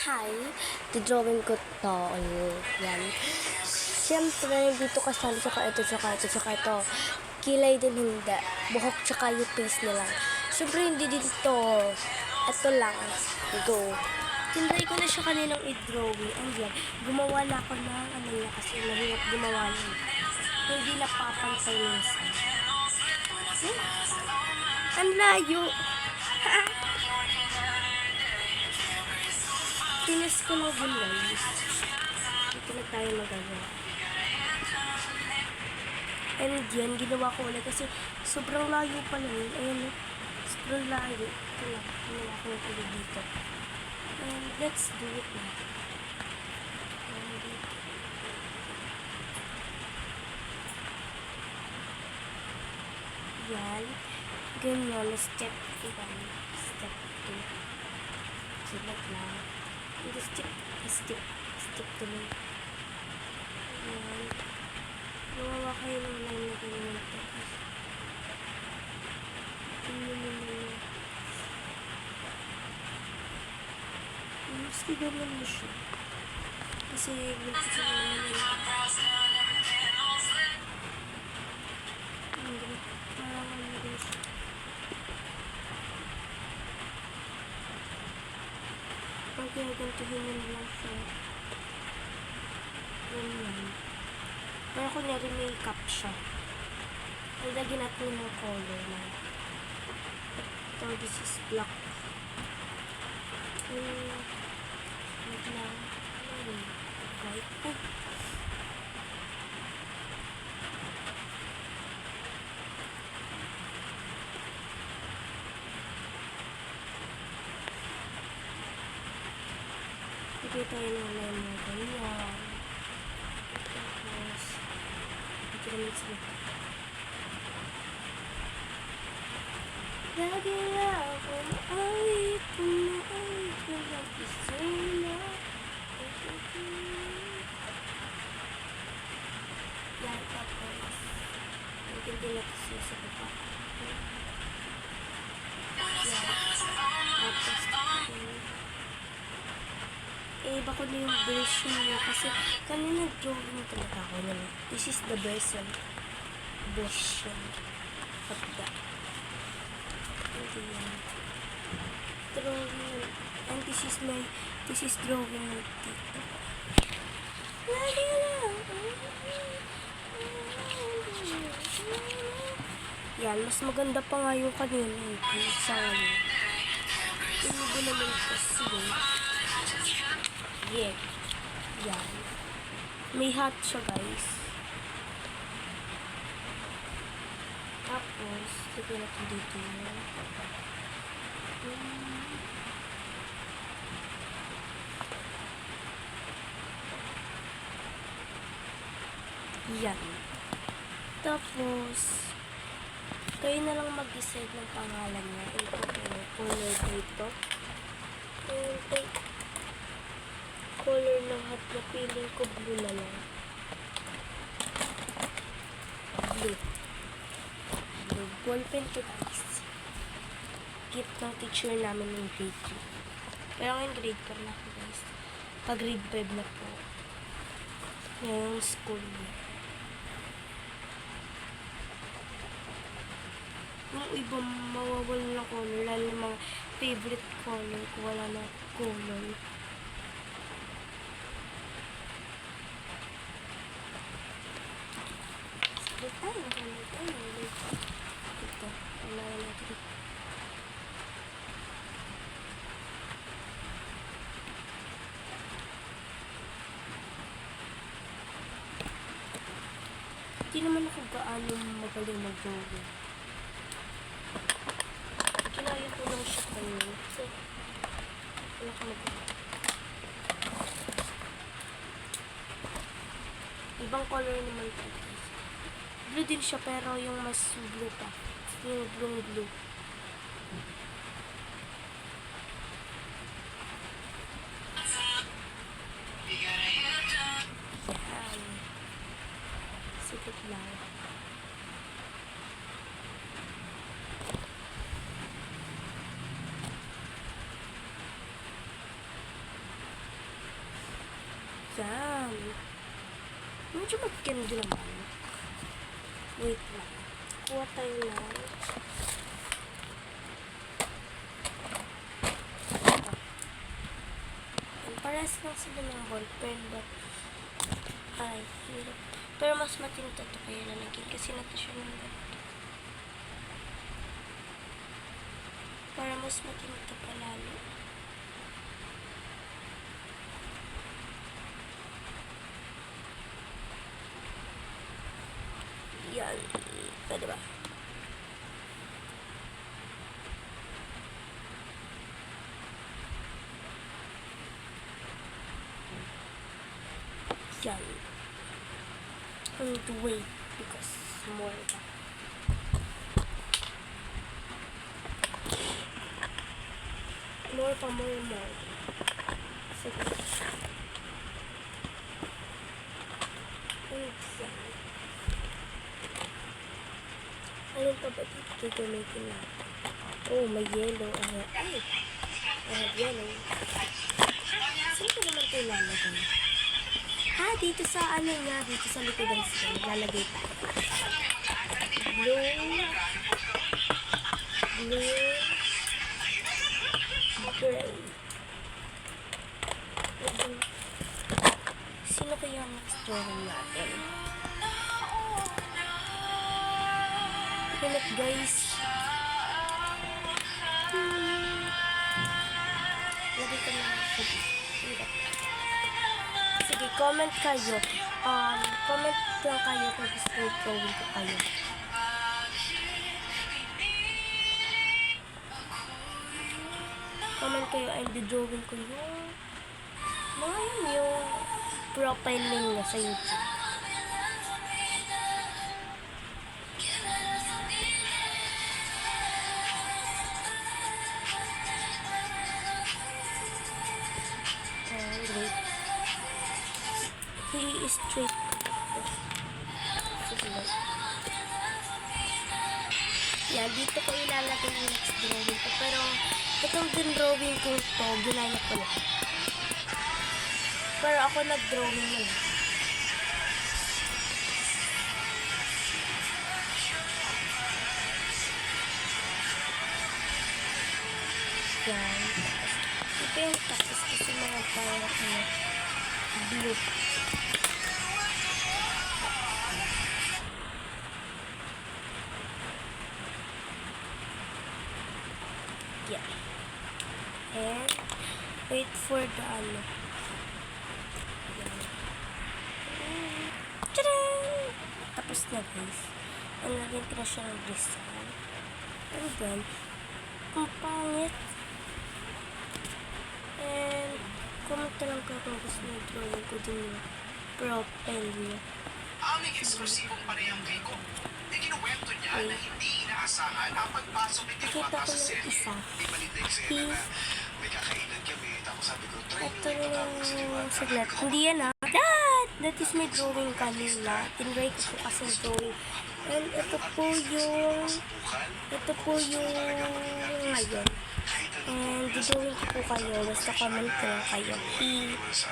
Hi, drawing ko to. Yan. Siyempre, dito kasali tsaka ito, tsaka ito, tsaka ito. Kilay din hindi. Buhok tsaka yung face na lang. Siyempre, hindi dito. Ito lang. Go. Tinry ko na siya kaninang i-drawing. Ayan. Gumawa na ako ng ano niya kasi mahirap gumawa niya. Hindi na papansay minsan. Hmm? Ang layo. Tinas ko na din guys. Dito na tayo magagawa. And yan, ginawa ko ulit kasi sobrang layo pala yun. Ayan, sobrang layo. Ito lang, ginawa ko na ulit dito. And let's do it. And, yan. Ganyan, step 1, step 2. Sulat lang. Hindi step, step, step tuloy. Ayan. Gumawa kayo ng line na ganyan ito. Tingnan mo na yun. Mas siya. Kasi nagsisimula yun. Pag gagantuhin mo lang siya. Ganyan. Pero kunyari may cup siya. Ang lagyan natin ng color na. Ito, this is black. Hmm. Wait lang. Yun? White. Oh. Bigay tayo ng lemon. Ganyan. Tapos, ito naman sila. Lagi ako iba ko na yung version niya kasi kanina drawing talaga ako na This is the version. Version of the hindi yan. Drawing. And this is my, this is drawing with Tito. Lagi lang. Yan, mas maganda pa nga yung kanina eh, sa ngayon. Ko naman kasi. Yeah. Yan. May hat siya, guys. Tapos, tignan natin dito yun. Yan. Tapos, kayo na lang mag-decide ng pangalan niya. Ito color dito. And, eh, color ng hat na feeling ko blue na lang. Blue. Blue. Ballpen to guys. Gift ng teacher namin ng grade 2. Pero ngayon grade 4 na ako guys. Pag grade 5 na po. Ngayong school year. Yung iba mawawala ng color, lalo mga favorite color ko, wala na color. Wait, ay, nakamit. Ay, wait. Ito, unahin natin. Hindi naman ako gaano magaling mag-drawing. Kinaya ko lang siya kanina. So, wala ka mag Ibang color naman ito. Blue din siya pero yung mas blue pa. Yung blue blue. Yan. Sikit lang. Yan. Medyo magkendo naman. Wait lang. Kuha tayo ng... Yan, Parehas lang sila ng ballpen, but... Ay, hirap. Pero mas matinta to kaya lalagyan kasi natin siya ng ganito. Para mas matinta pa lalo. Yan. Pwede ba? Yan. I need to wait because more. More pa, more, more. Sige. Alin pa ba dito gagamitin natin? Oh, may yellow. Ay, I have yellow. Saan ko naman ito? Ha, dito sa ano nga, dito sa likod ng screen, lalagay tayo. Blue, blue, gray. Sino kaya ang next drawing natin? Hanap guys. Hmm. Lagay ko na sa. Comment kayo. Um, comment lang kayo kung gusto drawing ko kayo. Comment kayo and drawing ko yung mga yun yung profile nila sa YouTube. Lang. Yan, dito ko ilalagay yung next drawing ko. Pero, itong din drawing ko to, ginaya ko lang. Pero ako nag-drawing na lang. Yan. Ito yung tapos kasi mga parang blue. And wait for the ano. Tadaan! Tapos na guys. Ang lagyan ko na siya ng design. And then, ang pangit. And, na lang kayo kung gusto nyo drawing ko din yung profile niya. Aming eksklusibong parehang ko. Ikinuwento niya na hindi inaasahan ang pagpasok ni Nakita Diwata ko sa yung serye. isa. May malit na eksena Is- na may kakainan kami. Tapos sabi ko, try Ito yung saglit. Hindi yan ah. Dad! That is my drawing kanina. Tinry ko po kasi drawing. And ito po yung... Ito po yung ngayon. And drawing ko po kayo. Basta comment ko kayo. Sa